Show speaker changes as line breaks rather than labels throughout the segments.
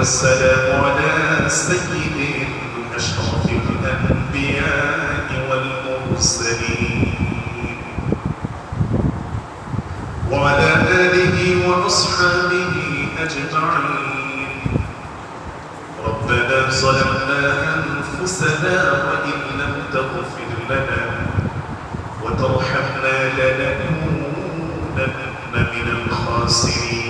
والسلام على سيد أشرف الأنبياء والمرسلين. وعلى آله وأصحابه أجمعين. ربنا ظلمنا أنفسنا وإن لم تغفر لنا وترحمنا لنكونن من الخاسرين.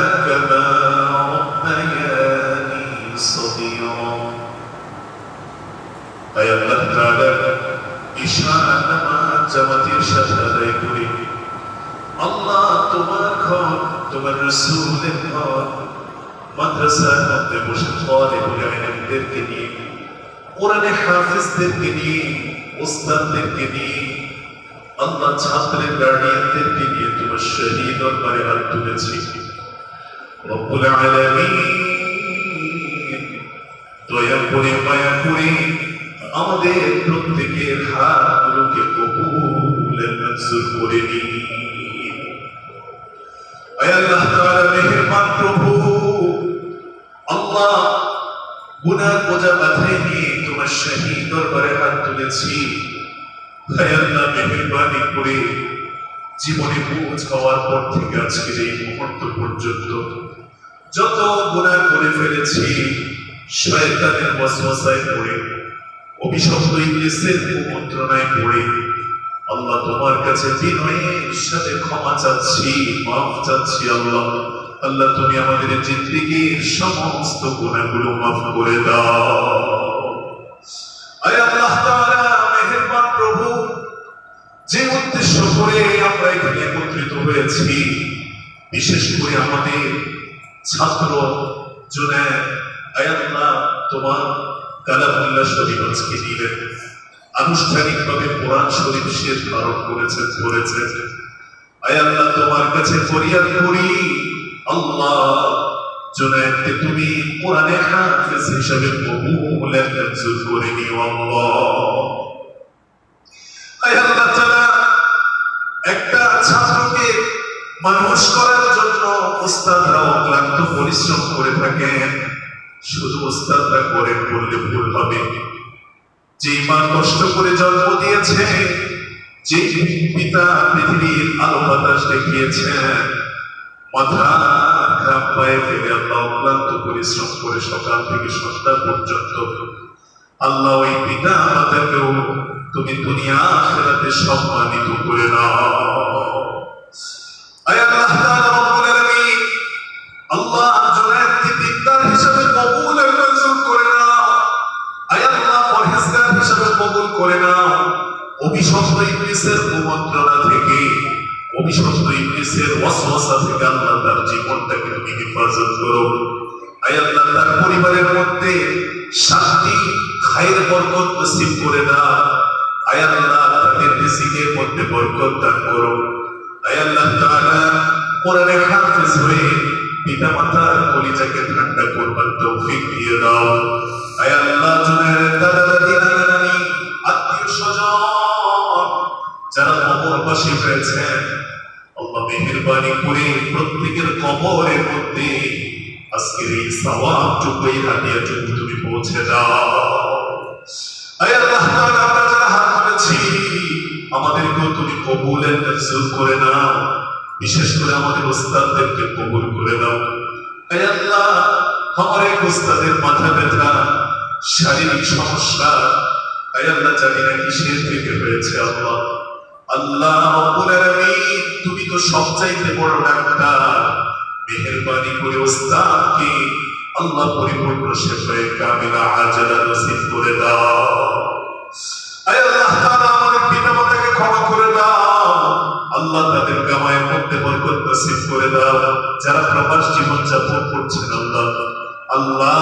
জামাতের সাথে আদায় করি। আল্লাহ তোমার ঘর, তোমার রসুলের ঘর, মাদ্রাসার মধ্যে বসে পড়ে মুজাহিদদেরকে নিয়ে, কোরআনে হাফিজদেরকে নিয়ে ওস্তাদদেরকে নিয়ে, আল্লাহ ছাত্রের গার্ডিয়ানদেরকে নিয়ে তোমার শহীদ দরবারে হাত তুলেছি। রব্বুল আলামিন, দয়া করে, মায়া করে আমাদের প্রত্যেকের হাতগুলোকে কবুল মঞ্জুর করে নিন আল্লাহ তাআলা, মেহেরবান প্রভু, আল্লাহ গুনাহ বোঝা মাথায় নিয়ে তোমার শাহী দরবারে হাত তুলেছি। আল্লাহ, মেহেরবানি করে জীবনে বোঝ হওয়ার পর থেকে আজকের এই মুহূর্ত পর্যন্ত যত গুনাহ করে ফেলেছি, শয়তানের ওয়াসওয়াসায় পড়ে। অভিশপ্ত ইবলিসের কুমন্ত্রণায় পড়ে। আল্লাহ তোমার কাছে বিনয়ের সাথে ক্ষমা চাচ্ছি, মাফ চাচ্ছি আল্লাহ। আল্লাহ, তুমি আমাদের জিন্দিগির সমস্ত গুণাগুলো মাফ করে দাও। আয় আল্লাহ মেহেরবান প্রভু, যে উদ্দেশ্য করে আমরা এখানে একত্রিত হয়েছি, বিশেষ করে আমাদের ছাত্র জুনায় আয়াল্লাহ তোমার কালামুল্লাহ আজকে দিলেন। আনুষ্ঠানিকভাবে কোরআন শরীফ শেষ পালন করেছেন করেছেন আয়াল্লাহ তোমার কাছে ফরিয়াদ করি। আল্লাহ, জুনায়েদকে তুমি কোরআনে হাফেজ হিসাবে মঞ্জুর করে নিও, আল্লাহ। একটা ছাত্রকে মানুষ করার জন্য উস্তাদরা অক্লান্ত পরিশ্রম করে থাকেন শুধু বললে ভুল হবে। যে মা কষ্ট করে জন্ম দিয়েছে যে পিতা পৃথিবীর আলো বাতাস মাথা সকাল থেকে পর্যন্ত আল্লাহ ওই পিতা তুমি সম্মানিত আল্লাহ কবুল করে নাও অভিশপ্ত ইবলিসের কুমন্ত্রণা থেকে অভিশপ্ত ইবলিসের ওয়াসওয়াসা থেকে আল্লাহ তার জীবনটাকে তুমি হেফাজত করো। আল্লাহ, তার পরিবারের মধ্যে শান্তি, খায়ের বরকত নসিব করে আল্লাহ, তাদের মধ্যে বরকত দান করো। আল্লাহ তাআলা কোরআনের হাফেজ হয়ে পিতা মাতার কলিজাকে ঠান্ডা করবার তৌফিক দিয়ে দাও। আয় আল্লাহ জুনের দাদা দাদি যারা কবরবাসী হয়েছেন আল্লাহ মেহেরবানি করে প্রত্যেকের কবরের মধ্যে আজকের এই সওয়াব টুকুই হাতিয়া টুকু তুমি পৌঁছে দাও। আয় আল্লাহ, আমরা যারা হাত তুলেছি আমাদেরকেও তুমি কবুলের মঞ্জুর করে নাও। বিশেষ করে আমাদের ওস্তাদদেরকে কবুল করে দাও আয় আল্লাহ, আমার এক ওস্তাদের মাথা ব্যথা, শারীরিক সমস্যা। আয় আল্লাহ, জানি না কিসের থেকে হয়েছে আল্লাহ। আল্লাহ তুমি তো সবচাইতে বড় ডাক্তার। মেহেরবানি করে ওস্তাদকে আল্লাহ পরিপূর্ণ শেফায়ে কামিলা নসিব করে দাও। আয় আল্লাহ আমাদের ক্ষমা করে দাও। আল্লাহ তাদের কামায়ের মধ্যে বরকত নসিব করে দাও। যারা প্রবাস জীবন যাপন করছেন, আল্লাহ আল্লাহ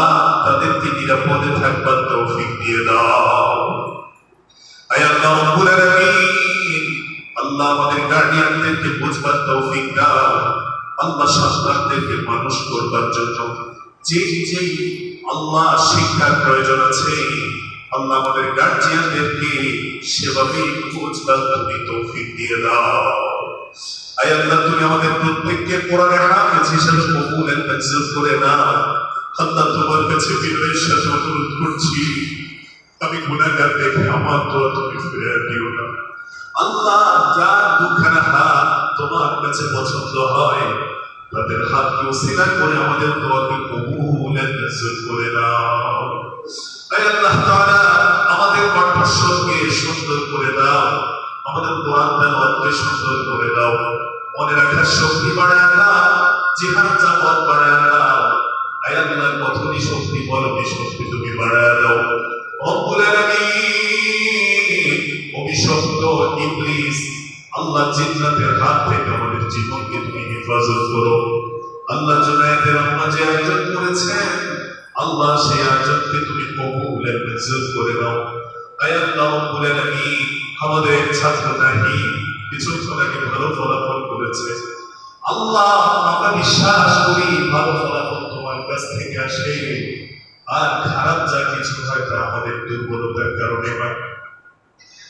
তাদেরকে নিরাপদে থাকবার তৌফিক দিয়ে দাও। আয় আল্লাহ রব্বুল আলামিন আল্লাহ আমাদের গার্ডিয়ানদেরকে বুঝবার তৌফিক দাও। আল্লাহ সন্তানদেরকে মানুষ করবার জন্য। যে যে আল্লাহ শিক্ষার প্রয়োজন আছে, আল্লাহ আমাদের গার্জিয়ানদেরকে সেভাবে বুঝবার তুমি তৌফিক দিয়ে দাও। আয় আল্লাহ, তুমি আমাদের প্রত্যেককে কোরআনে হাফেজ হিসেবে কবুল এন্ড করে নাও। আল্লাহ তোমার কাছে বিনয়ের সাথে অনুরোধ করছি। আমি গুণাগার দেখে আমার দোয়া তুমি ফিরে দিও না। আল্লাহ যার দুখানা তোমার কাছে পছন্দ হয়, তাদের হাতকে ওসিলা করে আমাদের দোয়াকে কবুল করে নাও আয় আল্লাহ তাআলা, আমাদের কণ্ঠস্বরকে সুন্দর করে দাও, আমাদের কোরআন তেলাওয়াতকে সুন্দর করে দাও। মনে রাখার শক্তি বাড়ায় দাও, জিহাদ জামাত বাড়ায় দাও। আয় আল্লাহ শক্তি বলনি শক্তি তুমি বাড়ায় দাও। রব্বুল আলামিন ইবলিস, আল্লাহ জিন্নাতের হাত থেকে আমাদের জীবনকে তুমি হেফাজত করো। আল্লাহ জুনায়েদের আম্মা যে আয়োজন করেছেন, আল্লাহ সেই আয়োজনকে তুমি কবুল মঞ্জুর করে দাও আয় আল্লাহ রব্বুল আলামিন আমাদের ছাত্র নাহি কিছুক্ষণ আগে ভালো ফলাফল করেছে। আল্লাহ, আমরা বিশ্বাস করি ভালো ফলাফল তোমার কাছ থেকে আসে। আর খারাপ যা কিছু হয় তা আমাদের দুর্বলতার কারণে হয়।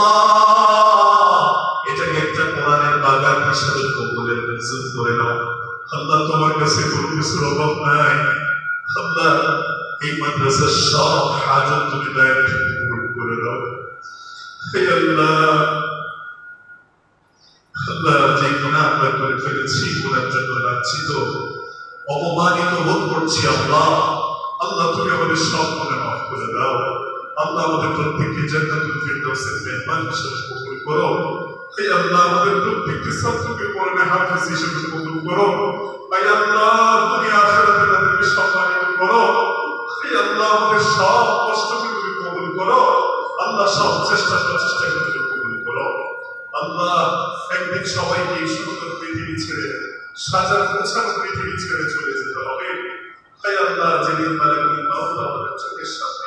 আল্লাহ। এটাকে একটা কোরআনের নাই। আল্লাহ, এই মাদ্রাসার সব হাজত তুমি করে দাও আল্লাহ আল্লাহ, যে গুণা আমরা করে ফেলেছি গুণার জন্য লাঞ্ছিত, অপমানিত বোধ করছি আল্লাহ। আল্লাহ, তুমি আমাদের সব গুণা মাফ করে দাও। আল্লাহ আমাদের প্রত্যেককে জান্নাতুল ফিরদাউসের মেহমান হিসেবে কবুল করো। হে আল্লাহ, আমাদের প্রত্যেককে ছাত্রকে কোরআনে হাফেজ হিসেবে কবুল করো। হে আল্লাহ, দুনিয়া আখিরাতে তাদেরকে সম্মানিত করো। হে আল্লাহ, আমাদের সব কষ্টকে তুমি কবুল করো। আল্লাহ সব চেষ্টা প্রচেষ্টাকে তুমি কবুল করো। আল্লাহ, একদিন সবাইকে এই সুন্দর পৃথিবী ছেড়ে, সাজার গোছানো পৃথিবী ছেড়ে চলে যেতে হবে। তাই আল্লাহ যেদিন মালাকুল মাউত আমাদের চোখের সামনে